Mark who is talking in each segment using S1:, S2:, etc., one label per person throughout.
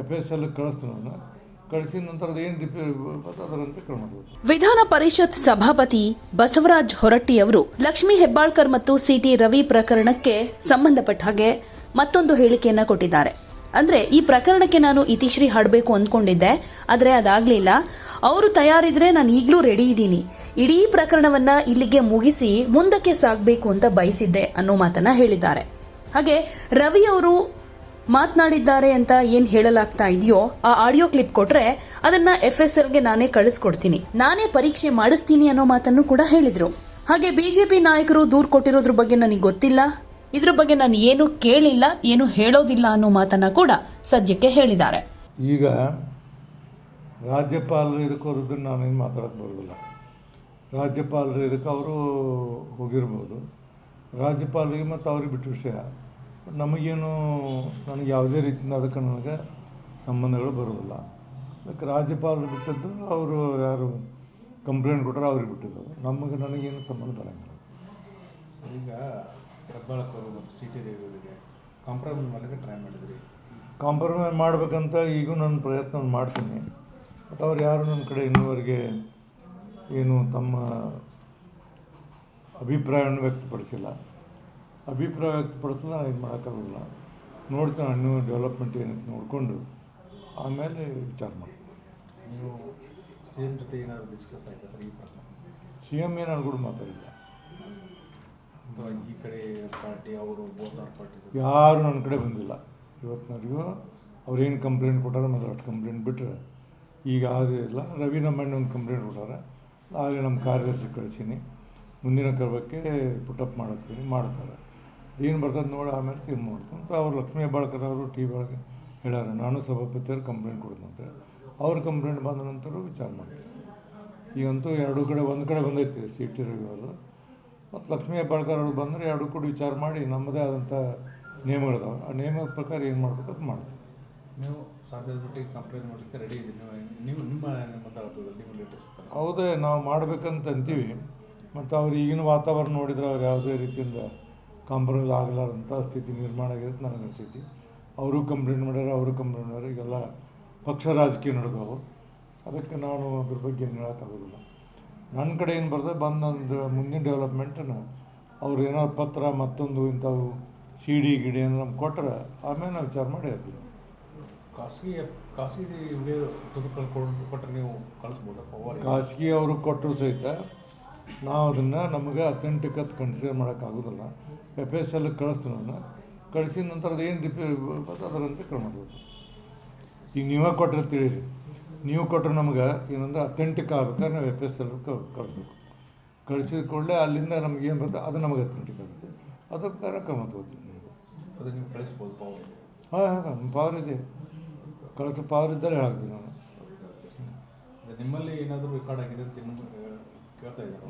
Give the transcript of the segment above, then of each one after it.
S1: F S L ನಂತರ.
S2: ವಿಧಾನ ಪರಿಷತ್ ಸಭಾಪತಿ ಬಸವರಾಜ್ ಹೊರಟ್ಟಿ ಅವರು ಲಕ್ಷ್ಮೀ ಹೆಬ್ಬಾಳ್ಕರ್ ಮತ್ತು ಸಿಟಿ ರವಿ ಪ್ರಕರಣಕ್ಕೆ ಸಂಬಂಧಪಟ್ಟ ಹಾಗೆ ಮತ್ತೊಂದು ಹೇಳಿಕೆಯನ್ನ ಕೊಟ್ಟಿದ್ದಾರೆ. ಅಂದ್ರೆ ಈ ಪ್ರಕರಣಕ್ಕೆ ನಾನು ಇತಿಶ್ರೀ ಹಾಡಬೇಕು ಅಂದ್ಕೊಂಡಿದ್ದೆ, ಆದರೆ ಅದಾಗ್ಲಿಲ್ಲ. ಅವರು ತಯಾರಿದ್ರೆ ನಾನು ಈಗಲೂ ರೆಡಿ ಇದ್ದೀನಿ. ಇಡೀ ಪ್ರಕರಣವನ್ನ ಇಲ್ಲಿಗೆ ಮುಗಿಸಿ ಮುಂದಕ್ಕೆ ಸಾಗಬೇಕು ಅಂತ ಬಯಸಿದ್ದೆ ಅನ್ನೋ ಮಾತನ್ನ ಹೇಳಿದ್ದಾರೆ. ಹಾಗೆ ರವಿ ಅವರು ಮಾತನಾಡಿದ್ದಾರೆ ಅಂತ ಏನು ಹೇಳಲಾಗ್ತಾ ಇದೆಯೋ ಆ ಆಡಿಯೋ ಕ್ಲಿಪ್ ಕೊಟ್ರೆ ಅದನ್ನ ಎಫ್ ಎಸ್ ಎಲ್ಗೆ ನಾನೇ ಕಳಿಸ್ಕೊಡ್ತೀನಿ. ನಾನೇ ಪರೀಕ್ಷೆ ಮಾಡಿಸ್ತೀನಿ ಅನ್ನೋ ಮಾತನ್ನು ಕೂಡ ಹೇಳಿದ್ರು. ಹಾಗೆ ಬಿಜೆಪಿ ನಾಯಕರು ದೂರು ಕೊಟ್ಟಿರೋದ್ರ ಬಗ್ಗೆ ನನಗೆ ಗೊತ್ತಿಲ್ಲ. ಇದ್ರ ಬಗ್ಗೆ ನಾನು ಏನು ಕೇಳಿಲ್ಲ, ಏನು ಹೇಳೋದಿಲ್ಲ ಅನ್ನೋ ಮಾತನ್ನ ಕೂಡ ಸದ್ಯಕ್ಕೆ ಹೇಳಿದ್ದಾರೆ.
S1: ಈಗ ರಾಜ್ಯಪಾಲರು ಇದಕ್ಕೆ ನಾನು ನಾನೇನು ಮಾತಾಡಕ್ಕೆ ಬರೋದಿಲ್ಲ. ರಾಜ್ಯಪಾಲರು ಇದಕ್ಕೆ ಅವರು ಹೋಗಿರ್ಬೋದು. ರಾಜ್ಯಪಾಲರಿಗೆ ಮತ್ತು ಅವ್ರಿಗೆ ಬಿಟ್ಟ ವಿಷಯ. ನಮಗೇನು ನನಗೆ ಯಾವುದೇ ರೀತಿಯಿಂದ ಅದಕ್ಕೆ ನನಗೆ ಸಂಬಂಧಗಳು ಬರೋದಿಲ್ಲ ಅದಕ್ಕೆ ರಾಜ್ಯಪಾಲರು ಬಿಟ್ಟದ್ದು ಅವರು ಯಾರು ಕಂಪ್ಲೇಂಟ್ ಕೊಟ್ಟರೆ ಅವ್ರಿಗೆ ಬಿಟ್ಟಿದ್ದು ನಮಗೆ ನನಗೇನು ಸಂಬಂಧ ಬರೋಂಗಿಲ್ಲ.
S3: ಈಗ ಹೆಬ್ಬಾಳಕರು ಮತ್ತು ಸಿ ಟಿ ದೇವಿಯವರಿಗೆ ಕಾಂಪ್ರಮೈಸ್ ಮಾಡಲಿಕ್ಕೆ ಟ್ರೈ ಮಾಡಿದ್ರಿ.
S1: ಕಾಂಪ್ರಮೈಸ್ ಮಾಡಬೇಕಂತ ಈಗೂ ನಾನು ಪ್ರಯತ್ನ ಮಾಡ್ತೀನಿ. ಬಟ್ ಅವ್ರು ಯಾರು ನನ್ನ ಕಡೆ ಇನ್ನೂವರೆಗೆ ಏನು ತಮ್ಮ ಅಭಿಪ್ರಾಯವನ್ನು ವ್ಯಕ್ತಪಡಿಸಿಲ್ಲ. ಅಭಿಪ್ರಾಯ ವ್ಯಕ್ತಪಡಿಸಲು ನಾನು ಇದು ಮಾಡೋಕ್ಕಾಗಲ್ಲ ನೋಡ್ತೀನಿ ಹಣ್ಣು ಡೆವಲಪ್ಮೆಂಟ್ ಏನಂತ ನೋಡಿಕೊಂಡು ಆಮೇಲೆ ವಿಚಾರ ಮಾಡಿ
S3: ನೀವು ಸಿ ಎಂ ಜೊತೆ ಏನಾದರೂ ಡಿಸ್ಕಸ್ ಆಯಿತಾ ಸರ್ ಈ ಪ್ರಶ್ನೆ?
S1: ಸಿ ಎಂ ಏನು ಕೂಡ ಮಾತಾಡಿಲ್ಲ.
S3: ಅಥವಾ ಈ ಕಡೆ ಪಾರ್ಟಿ ಅವರು ಬೋತಾರ್ ಪಾರ್ಟಿ
S1: ಯಾರು ನನ್ನ ಕಡೆ ಬಂದಿಲ್ಲ. ಇವತ್ತಿನವರೆಗೂ ಅವ್ರೇನು ಕಂಪ್ಲೇಂಟ್ ಕೊಟ್ಟಾರ ಮೊದಲು ಅಷ್ಟು ಕಂಪ್ಲೇಂಟ್ ಬಿಟ್ಟರೆ ಈಗ ಇಲ್ಲ. ರವಿ ನಮ್ಮಣ್ಣ ಒಂದು ಕಂಪ್ಲೇಂಟ್ ಕೊಟ್ಟಾರೆ. ಆಗಲೇ ನಮ್ಮ ಕಾರ್ಯದರ್ಶಿ ಕಳಿಸೀನಿ ಮುಂದಿನ ಕ್ರಮಕ್ಕೆ ಪುಟಪ್ ಮಾಡತ್ತೀನಿ ಮಾಡ್ತಾರೆ. ಏನು ಬರ್ತದೆ ನೋಡಿ ಆಮೇಲೆ ತೀರ್ಮಾನ ನೋಡ್ತು ಅಂತ ಅವ್ರು ಲಕ್ಷ್ಮೀ ಹೆಬ್ಬಾಳ್ಕರ್ ಅವರು ಟಿ ಒಳಗೆ ಹೇಳ್ಯಾರ ನಾನು ಸಭಾಪತಿಯವ್ರು ಕಂಪ್ಲೇಂಟ್ ಕೊಡ್ತಂತೆ ಅವ್ರ ಕಂಪ್ಲೇಂಟ್ ಬಂದ ನಂತರ ವಿಚಾರ ಮಾಡ್ತೀವಿ ಈಗಂತೂ ಎರಡೂ ಕಡೆ ಒಂದು ಕಡೆ ಬಂದೈತಿ ಸಿ ಟಿ ರವಿ ಅವರು. ಮತ್ತು ಲಕ್ಷ್ಮೀ ಹೆಬ್ಬಾಳ್ಕರ್ ಅವರು ಬಂದರೆ ಎರಡೂ ಕೂಡ ವಿಚಾರ ಮಾಡಿ ನಮ್ಮದೇ ಆದಂಥ ನಿಯಮಗಳಿದಾವೆ. ಆ ನಿಯಮದ ಪ್ರಕಾರ ಏನು ಮಾಡ್ಬೇಕು ಅದು ಮಾಡ್ತೀವಿ
S3: ನೀವು ಸಾಧ್ಯದ ಮಟ್ಟಿಗೆ ಕಂಪ್ಲೇಂಟ್ ಮಾಡಲಿಕ್ಕೆ ರೆಡಿ ಇದ್ದೀನಿ ನೀವು ನಿಮ್ಮ ನಿಮ್ಮ ಲೇಟೆಸ್ಟ್
S1: ಹೌದೇ ನಾವು ಮಾಡ್ಬೇಕಂತ ಅಂತೀವಿ. ಮತ್ತು ಅವ್ರು ಈಗಿನ ವಾತಾವರಣ ನೋಡಿದ್ರೆ ಅವ್ರು ಯಾವುದೇ ರೀತಿಯಿಂದ ಕಾಂಪ್ರಮೈಸ್ ಆಗಲಾರಂಥ ಸ್ಥಿತಿ ನಿರ್ಮಾಣ ಅಂತ ನನಗೆ ಅನಿಸ್ತೈತಿ ಅವರು ಕಂಪ್ಲೇಂಟ್ ಮಾಡ್ಯಾರ ಅವರು ಕಂಪ್ಲೇಂಟ್ ಮಾಡ್ಯಾರ. ಈಗೆಲ್ಲ ಪಕ್ಷ ರಾಜಕೀಯ ನಡೆದವು. ಅದಕ್ಕೆ ನಾನು ಅದ್ರ ಬಗ್ಗೆ ಏನು ಹೇಳೋಕ್ಕಾಗೋದಿಲ್ಲ. ನನ್ನ ಕಡೆ ಏನು ಬರ್ತದೆ ಬಂದೊಂದು ಮುಂದಿನ ಡೆವಲಪ್ಮೆಂಟನ್ನು ಅವ್ರು ಏನಾದ್ರು ಪತ್ರ ಮತ್ತೊಂದು ಇಂಥವು ಸಿ ಡಿ ಗಿಡಿ ಏನೋ ನಮ್ಗೆ ಕೊಟ್ಟರೆ ಆಮೇಲೆ ನಾವು ವಿಚಾರ ಮಾಡಿ ಹೇಳ್ತೀವಿ.
S3: ಖಾಸಗಿ ಖಾಸಗಿ ಕೊಟ್ಟರೆ ನೀವು ಕಳಿಸ್ಬೋದು
S1: ಖಾಸಗಿ ಅವರು ಕೊಟ್ಟರು ಸಹಿತ ನಾವು ಅದನ್ನು ನಮಗೆ ಅಥೆಂಟಿಕ್ ಅಂತ ಕನ್ಸಿಡರ್ ಮಾಡೋಕ್ಕಾಗೋದಿಲ್ಲ ಎಫ್ ಎಸ್ ಎಲ್ಗೆ ಕಳಿಸ್ತೀನಿ ನಾನು ಕಳಿಸಿದ ನಂತರ ಅದೇನು ರಿಪೇರ್ ಬರ್ತದೆ ಅದರಂತೆ ಕ್ರಮ. ಈಗ ನೀವೇ ಕೊಟ್ಟರೆ ತಿಳಿರಿ ನೀವು ಕೊಟ್ಟರೆ ನಮ್ಗೆ ಏನಂದ್ರೆ ಅಥೆಂಟಿಕ್ ಆಗ್ಬೇಕಾದ್ರೆ ನಾವು ಎಫ್ ಎಸ್ ಎಲ್ ಕಳಿಸ್ಬೇಕು ಕಳಿಸಿದ ಕೂಡಲೇ ಅಲ್ಲಿಂದ ನಮ್ಗೆ ಏನು ಬರುತ್ತೆ ಅದು ನಮಗೆ ಅಥೆಂಟಿಕ್ ಆಗುತ್ತೆ ಅದ್ರ ಪ್ರಕಾರ ಕ್ರಮ ತಗೋತೀವಿ
S3: ಅದು ನೀವು ಕಳಿಸ್ಬೋದು
S1: ಹಾಂ ಹಾಂ ನಮ್ಮ ಪವರ್ ಇದೆ ಕಳಿಸೋ ಪವರ್ ಇದ್ದರೆ ಹೇಳ್ತೀನಿ ನಾನು
S3: ನಿಮ್ಮಲ್ಲಿ ಏನಾದರೂ ರೆಕಾರ್ಡ್ ಆಗಿದೆ ಅಂತ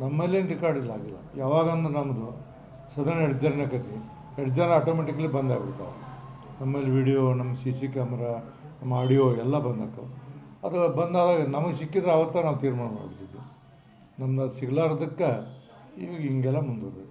S1: ನಮ್ಮಲ್ಲೇನು ರೆಕಾರ್ಡ್ ಇಲ್ಲ, ಆಗಿಲ್ಲ. ಯಾವಾಗಂದ್ರೆ ನಮ್ಮದು ಸದನ ಎಡ್ಜರ್ನ ಕತಿ ಎಡ್ಜರ್ ಆಟೋಮೆಟಿಕ್ಲಿ ಬಂದಾಗ್ಬಿಡ್ತಾವೆ ನಮ್ಮಲ್ಲಿ ವಿಡಿಯೋ ನಮ್ಮ ಸಿ ಸಿ ಕ್ಯಾಮ್ರಾ ನಮ್ಮ ಆಡಿಯೋ ಎಲ್ಲ ಬಂದಾಕವು ಅದು ಬಂದಾದಾಗ ನಮಗೆ ಸಿಕ್ಕಿದ್ರೆ ಅವತ್ತ ನಾವು ತೀರ್ಮಾನ ಮಾಡ್ತಿದ್ವಿ ನಮ್ದು ಅದು ಸಿಗ್ಲಾರ್ದಕ್ಕೆ ಈಗ ಹಿಂಗೆಲ್ಲ ಮುಂದುವರೆದು